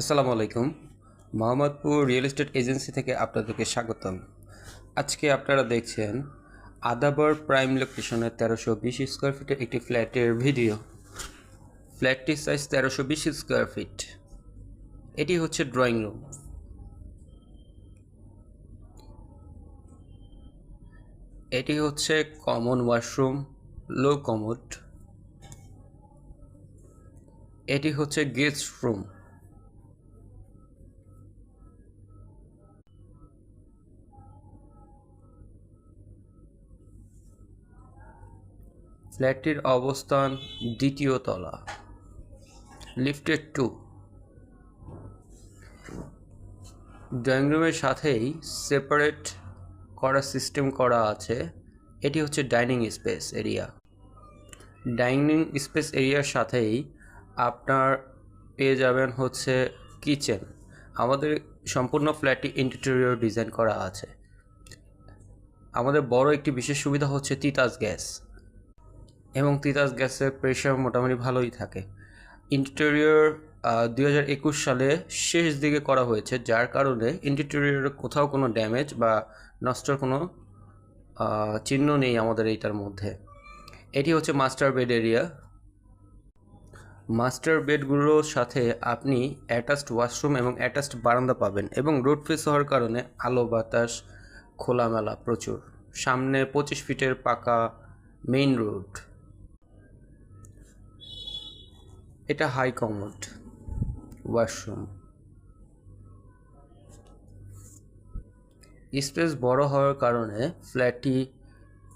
আসসালামু আলাইকুম। Mohammadpur real estate agency থেকে আপনাদেরকে স্বাগতম। আজকে আপনারা দেখছেন আদাবর প্রাইম লোকেশনের তেরোশো বিশ স্কোয়ার ফিটের একটি ফ্ল্যাটের ভিডিও। ফ্ল্যাটটির সাইজ তেরোশো বিশ স্কোয়ার ফিট। এটি হচ্ছে ড্রয়িং রুম। এটি হচ্ছে কমন ওয়াশরুম, লো কমোড। এটি হচ্ছে গেস্ট রুম। ফ্ল্যাটটির অবস্থান দ্বিতীয় তলা। Lifted two. ড্রয়িং রুমের সাথেই সেপারেট করা সিস্টেম করা আছে। এটি হচ্ছে dining space area. Dining space এরিয়ার সাথেই আপনার পেয়ে যাবেন হচ্ছে কিচেন। আমাদের সম্পূর্ণ ফ্ল্যাটটি ইন্টেরিয়র ডিজাইন করা আছে। আমাদের বড় একটি বিশেষ সুবিধা হচ্ছে তিতাস গ্যাস। এবং তিতাস গ্যাসের প্রেশার মোটামুটি ভালোই থাকে। ইন্টেরিয়র দুই হাজার একুশ সালে শেষ দিকে করা হয়েছে, যার কারণে ইন্টেরিয়রে কোথাও কোনো ড্যামেজ বা নষ্টর কোনো চিহ্ন নেই আমাদের এইটার মধ্যে। এটি হচ্ছে মাস্টার বেড এরিয়া মাস্টার বেডগুলোর সাথে আপনি অ্যাটাচড ওয়াশরুম এবং অ্যাটাচড বারান্দা পাবেন এবং রোড ফেস হওয়ার কারণে আলো, বাতাস, খোলামেলা প্রচুর। সামনে পঁচিশ ফিটের পাকা মেইন রোড এটা হাই কমোড ওয়াশরুম স্পেস বড় হওয়ার কারণে ফ্ল্যাটটি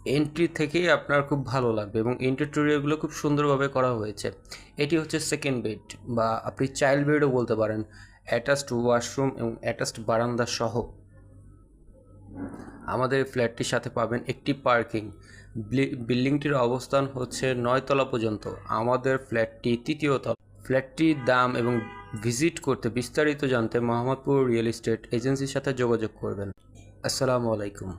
এন্ট্রি থেকেই আপনার খুব ভালো লাগবে এবং ইন্টেরিয়রগুলো খুব সুন্দরভাবে করা হয়েছে। এটি হচ্ছে সেকেন্ড বেড বা আপনি চাইল্ড বেডও বলতে পারেন অ্যাটাচড ওয়াশরুম এবং অ্যাটাচড বারান্দা সহ। আমাদের ফ্ল্যাটটির সাথে পাবেন একটি পার্কিং বিল্ডিংটির অবস্থান হচ্ছে নয়তলা পর্যন্ত। আমাদের ফ্ল্যাটটি তৃতীয় তলা। ফ্ল্যাটটির দাম এবং ভিজিট করতে বিস্তারিত জানতে মোহাম্মদপুর রিয়েল এস্টেট এজেন্সির সাথে যোগাযোগ করবেন। আসসালামু আলাইকুম।